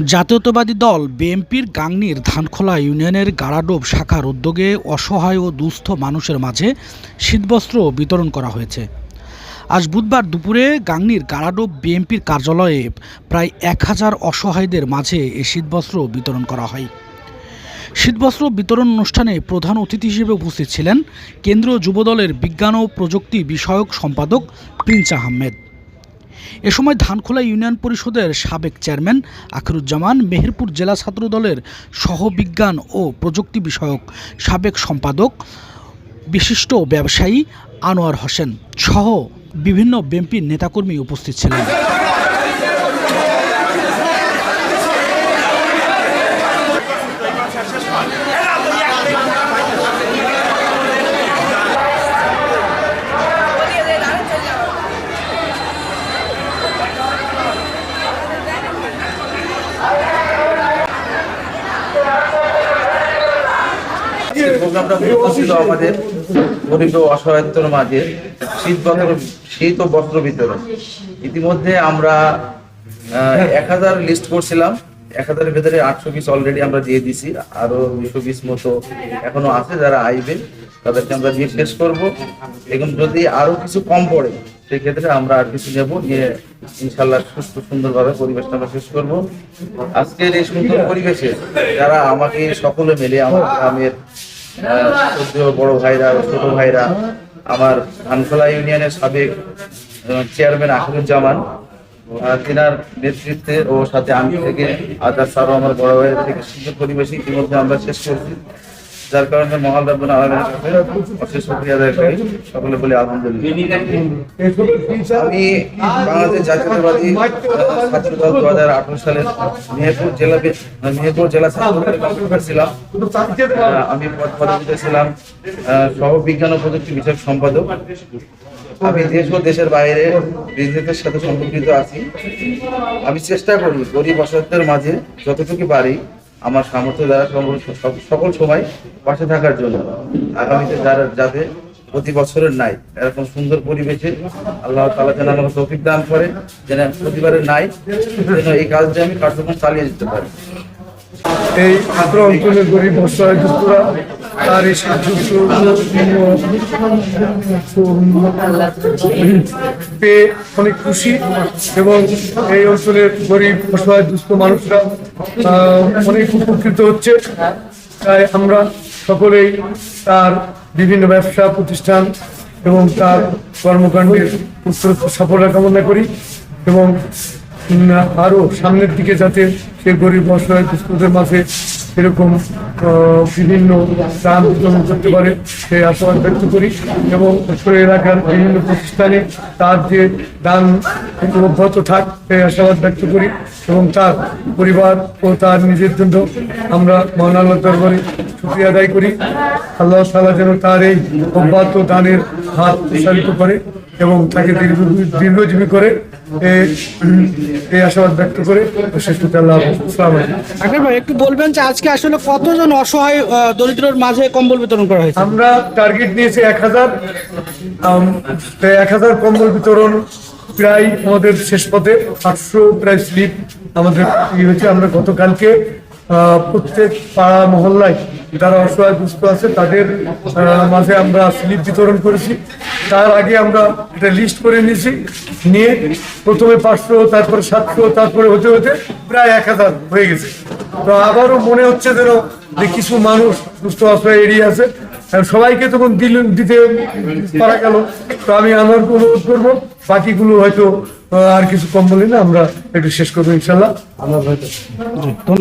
জাতীয়তাবাদী দল বিএনপির গাংনীর ধানখোলা ইউনিয়নের গাড়াডোব শাখার উদ্যোগে অসহায় ও দুস্থ মানুষের মাঝে শীতবস্ত্র বিতরণ করা হয়েছে। আজ বুধবার দুপুরে গাংনীর গাড়াডোব বিএনপির কার্যালয়ে প্রায় এক হাজার অসহায়দের মাঝে এ শীতবস্ত্র বিতরণ করা হয়। শীতবস্ত্র বিতরণ অনুষ্ঠানে প্রধান অতিথি হিসেবে উপস্থিত ছিলেন কেন্দ্রীয় যুবদলের বিজ্ঞান ও প্রযুক্তি বিষয়ক সম্পাদক প্রিন্স আহমেদ। এ সময় ধানখোলা ইউনিয়ন পরিষদের সাবেক চেয়ারম্যান আখরুজ্জামান, মেহেরপুর জেলা ছাত্র দলের সহবিজ্ঞান ও প্রযুক্তি বিষয়ক সাবেক সম্পাদক, বিশিষ্ট ব্যবসায়ী আনোয়ার হোসেন সহ বিভিন্ন বিএনপির নেতাকর্মী উপস্থিত ছিলেন। মূলত ছিল আমাদের গরিব অসহায়ত্বর মাঝে শীত বস্ত্র, শীত ও বস্ত্র বিতরণ। ইতিমধ্যে আমরা এক হাজার লিস্ট করছিলাম। এক হাজারের ভেতরে আটশো পিস অলরেডি আমরা দিয়ে দিছি। আরও দুশো পিস মতো এখনও আছে যারা আইবে তাদেরকে আমরা দিয়ে শেষ করব। এবং যদি আরও কিছু কম পড়ে, সেক্ষেত্রে আমরা আর কিছু নেব নিয়ে ইনশাল্লাহ সুস্থ, সুন্দরভাবে পরিবেশটা আমরা শেষ করব। আজকের এই সুন্দর পরিবেশে যারা আমাকে সকলে মিলে, আমার গ্রামের বড় ভাইরা ছোট ভাইরা, আমার ধানখোলা ইউনিয়নের সাবেক চেয়ারম্যান আখরুজ্জামান তিনার নেতৃত্বে ও সাথে আমি থেকে আদার স্যারও আমার বড় ভাইয়ের থেকে সুন্দর পরিবেশে ইতিমধ্যে আমরা শেষ করছি। যার কারণে মহাল রব্বুল অশেষ করি। সকলে বলি আমি বাংলাদেশ জাতীয়তাবাদী ছিলাম। আমি পদ ছিলাম। ও প্রযুক্তি বিষয়ক সম্পাদক। আমি দেশ ও দেশের বাইরে বিজনেসের সাথে সম্পর্কিত আছি। আমি চেষ্টা করি গরিব অসহায়দের মাঝে যতটুকু পারি আমার সামর্থ্য দ্বারা সকল সময় পাশে থাকার জন্য। আগামীতে যারা যাতে প্রতি বছরের নাই এরকম সুন্দর পরিবেশে আল্লাহ তালা যেন আমাকে তৌফিক দান করে, যেন প্রতিবারের নাই যেন এই কাজটি আমি কার্যক্রম চালিয়ে যেতে পারি। এই ছাত্র অঞ্চলের গরিব অসহায় দুস্থরা তার পেয়ে অনেক খুশি এবং এই অঞ্চলের গরিব অসহায় দুস্থ মানুষরা অনেক উপকৃত হচ্ছে। তাই আমরা সকলেই তার বিভিন্ন ব্যবসা প্রতিষ্ঠান এবং তার কর্মকাণ্ডের উত্তরোত্তর সাফল্য কামনা করি এবং উম, আরও সামনের দিকে যাতে সে গরিব অসহায় দুস্থদের মাঝে এরকম আহ, বিভিন্ন দান বিতরণ করতে পারে সেই আশাবাদ ব্যক্ত করি। এবং উত্তর এলাকার বিভিন্ন প্রতিষ্ঠানে তার যে দান অব্যাহত থাক সেই আশাবাদ ব্যক্ত করি। এবং তার পরিবার ও তার নিজের জন্য আমরা মহান দরবারে শুক্রিয়া আদায় করি। আল্লাহ তাআলা যেন তার এই অব্যাহত দানের হাত প্রসারিত করে এবং তাকে দীর্ঘ দীর্ঘজীবী করে এই আশাবাদ ব্যক্ত করে শেষ করতে আল্লাহ। আগে ভাই একটু বলবেন যে আজকে আসলে কতজন অসহায় দরিদ্রর মাঝে কম্বল বিতরণ করা হয়েছে? আমরা টার্গেট নিয়েছি এক হাজার এক হাজার কম্বল বিতরণ প্রায় আমাদের শেষ পথে আটশো প্রায় স্লিপ আমাদের হয়েছে। আমরা গতকালকে আহ, প্রত্যেক পাড়া মহল্লায় যারা অসহায়, দুস্থ আছে, তাদের মাঝে আমরা স্লিপ বিতরণ করেছি। তার আগে আমরা একটা লিস্ট করে নিয়েছি। নিয়ে প্রথমে পাঁচশো, তারপরে সাতশো, তারপরে হতে হতে প্রায় এক হাজার হয়ে গেছে। তো আবারও মনে হচ্ছে যেন যে কিছু মানুষ সুস্থ অসহায় এড়িয়ে আছে। সবাইকে তখন দিল, দিতে পারা গেল। তো আমি আমার অনুরোধ করব, বাকিগুলো হয়তো আর কিছু কম বলি না, আমরা একটু শেষ করব ইনশাল্লাহ। আমার হয়তো